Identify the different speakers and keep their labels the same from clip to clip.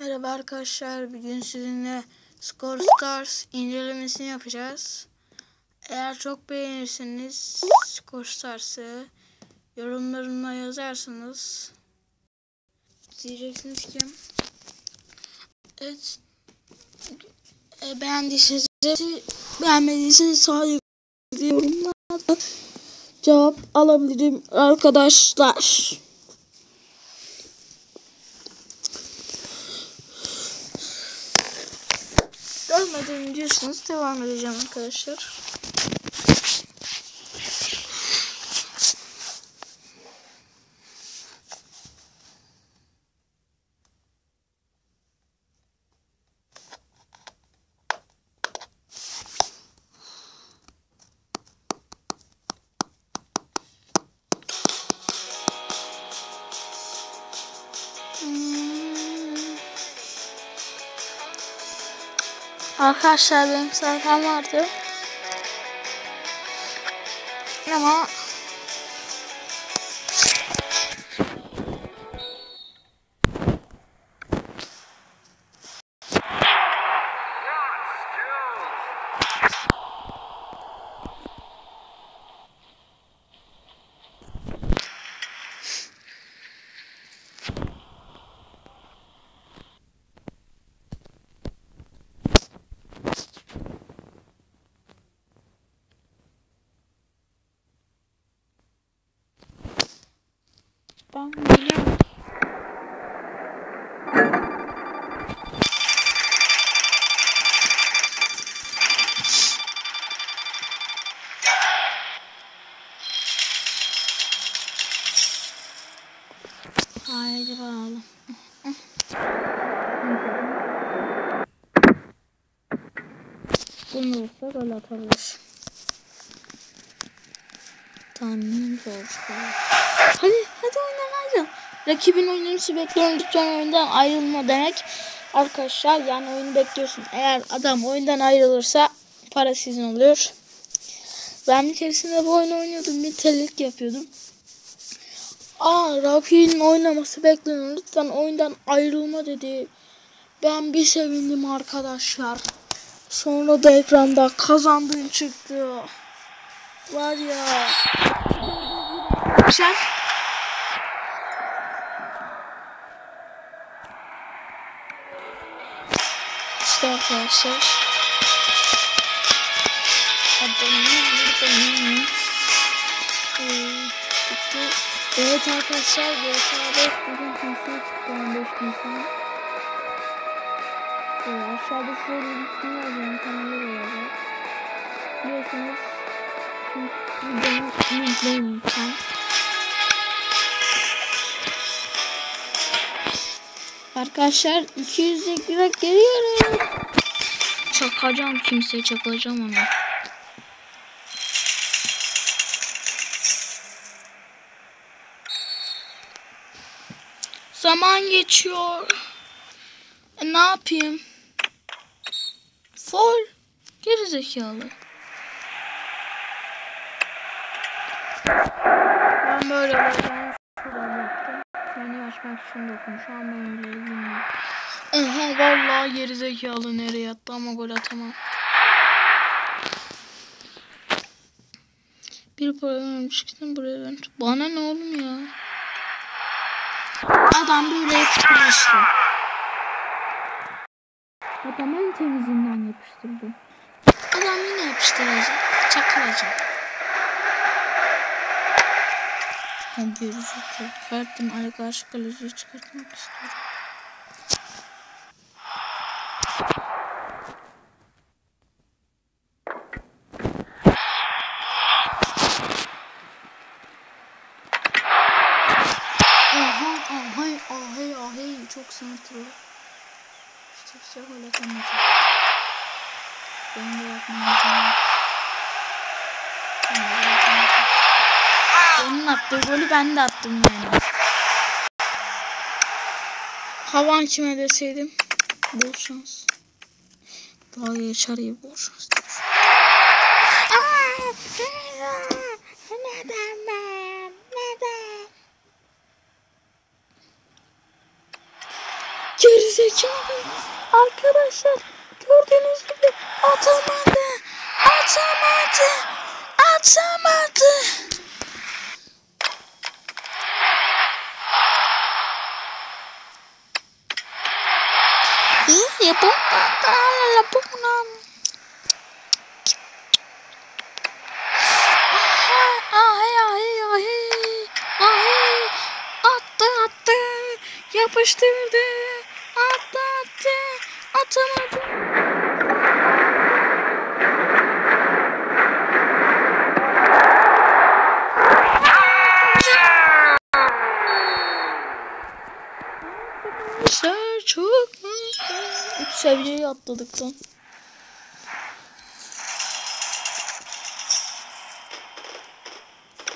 Speaker 1: Merhaba arkadaşlar. Bugün sizinle Score Stars incelemesini yapacağız. Eğer çok beğenirseniz Score Stars'ı yorumlarına yazarsanız diyeceksiniz ki Evet e, beğendiyseniz beğenmediyseniz sadece yorumlarda cevap alabilirim arkadaşlar. Görmedim diyorsanız devam edeceğim arkadaşlar. Arkadaşlar benim sayfam vardı. Ama ben biliyorum. Haydi bakalım. Bunu vursa gol atabilir. Tahminim zor. Hadi hadi oynan ayrıl. Rakibin oyuncusu bekliyorum lütfen oyundan ayrılma demek. Arkadaşlar yani oyunu bekliyorsun. Eğer adam oyundan ayrılırsa para sizin oluyor. Ben bir keresinde bu oyunu oynuyordum. Bir telelik yapıyordum. Aa rakibin oynaması bekleniyor. Lütfen oyundan ayrılma dedi. Ben bir sevindim arkadaşlar. Sonra da ekranda kazandığın çıktı. Var ya. Güzel. İşte arkadaşlar. Abone olmayı Evet arkadaşlar GTA 5 bugün PC'ye çıktı 15 Nisan. Evet, aşağıda size linkini yazıyorum kanalı. Biliyorsunuz çünkü videomu linkleyin lütfen. Arkadaşlar 200 lira geliyorum. Çakacağım kimseye çakacağım onu. Zaman geçiyor. E, ne yapayım? Fol. Geri zekalı. Ben böyle böyle şuradan yaptım. Seni açmak için dokun. Şu an ben öyle bilmiyorum. Oha vallahi geri zekalı nereye attı ama gol atamam. Bir problem çıktım buraya ben. Bana ne oğlum ya? Adam böyle yapıştırdı işte. Adam en temizinden yapıştırdı. Adam yine yapıştıracak. Çakılacak. Ben gerizekalı. Verdim Ali karşı kaleciyi çıkartmak istiyorum. Çok sınırtılı. İşte. Benim de yapmam lazım. Ben de yapmam lazım. Onun attığı golü ben de attım yani. Havan kime deseydim. Bol şans. Daha yaşarıya bol şans. Aa, neden ben? Zekalı. Arkadaşlar gördüğünüz gibi atamadı. Atamadı. Atamadı. İyi yapamadı. Yapamadı. Yapıştırdı atamadı. Arkadaşlar çok. Üç seviyeyi atladık lan.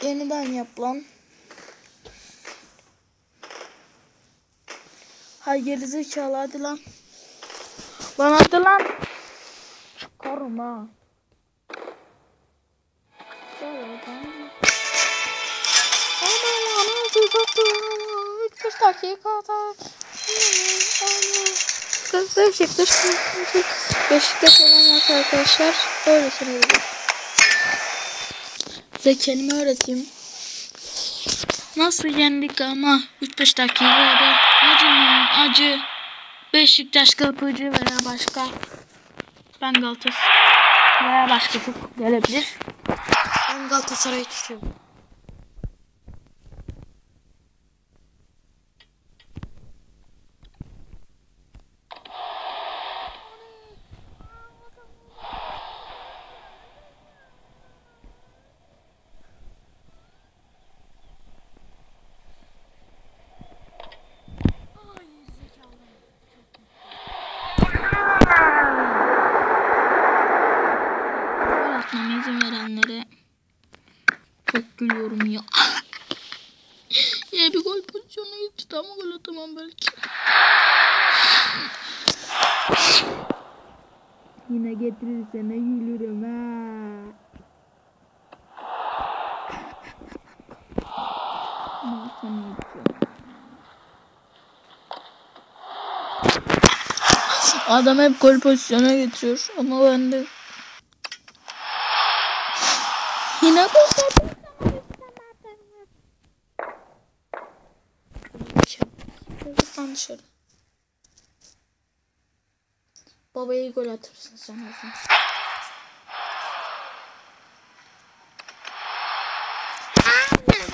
Speaker 1: Yeniden yap lan. Hay gerizekalı hadi lan. Lan hadi lan. Çıkarım ha. Aman aman tutuktu. 3 dakikada. Beşiktaş Beşiktaş olan maç arkadaşlar. Öyle söyleyeyim. Size kelime öğreteyim. Nasıl yendik ama 3-5 dakikada acı mı acı Beşiktaş kapıcı veya başka ben Galatasaray veya başka çok gelebilir.
Speaker 2: Ben Galatasaray'ı tutuyorum.
Speaker 1: Gol atmama izin verenlere çok gülüyorum ya. ya bir gol pozisyonu geçti ama gol atamam belki. Yine getirirse gülürüm ha. Adam hep gol pozisyona getiriyor ama ben de Yine. Buradan dışarı. Babaya gol atırsın sen o zaman.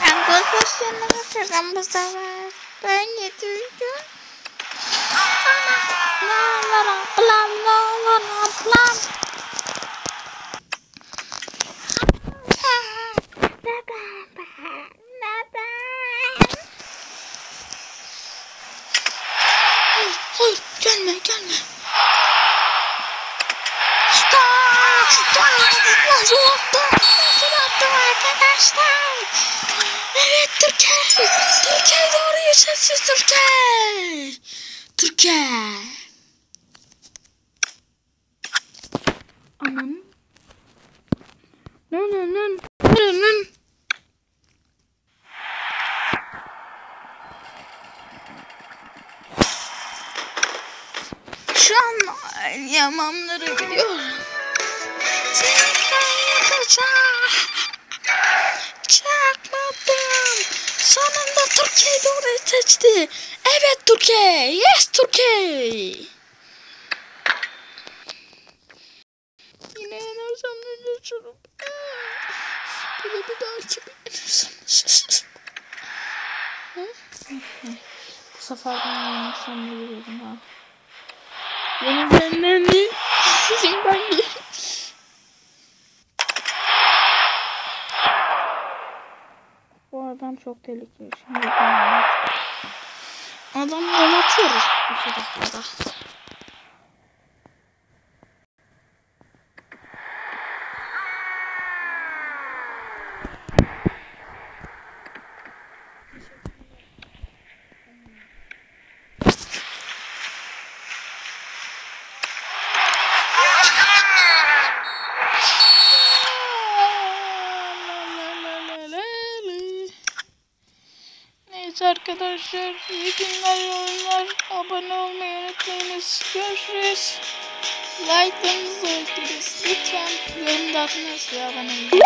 Speaker 1: Ben gol pozisyonuna getirdim bu sefer. Ben getirdim. Olur ablam, ne olur ablam. Hayır, hayır, gelme, gelme. Aa, Nasıl attı? Nasıl attı arkadaşlar? Evet Türkiye. Türkiye doğru yaşasın Türkiye. Türkiye. Anam. Nın nın nın. Nın nın. Şu an yamamları gidiyorum. Seçti. Evet Türkiye. Yes Türkiye. Yine yenersem ne yaşarım? Bir de bir daha iki yenersem. Bu sefer ben yenersem ne yürüyorum ha? Yenilenden mi? Sizin ben yerim. Bu adam çok tehlikeli. Şimdi ben Adam gol atıyor arkadaşlar iyi günler oyunlar abone olmayı unutmayın. unutmayınız. Görüşürüz. Like'larınızı bekleriz. Lütfen yorum da atınız ve abone olun.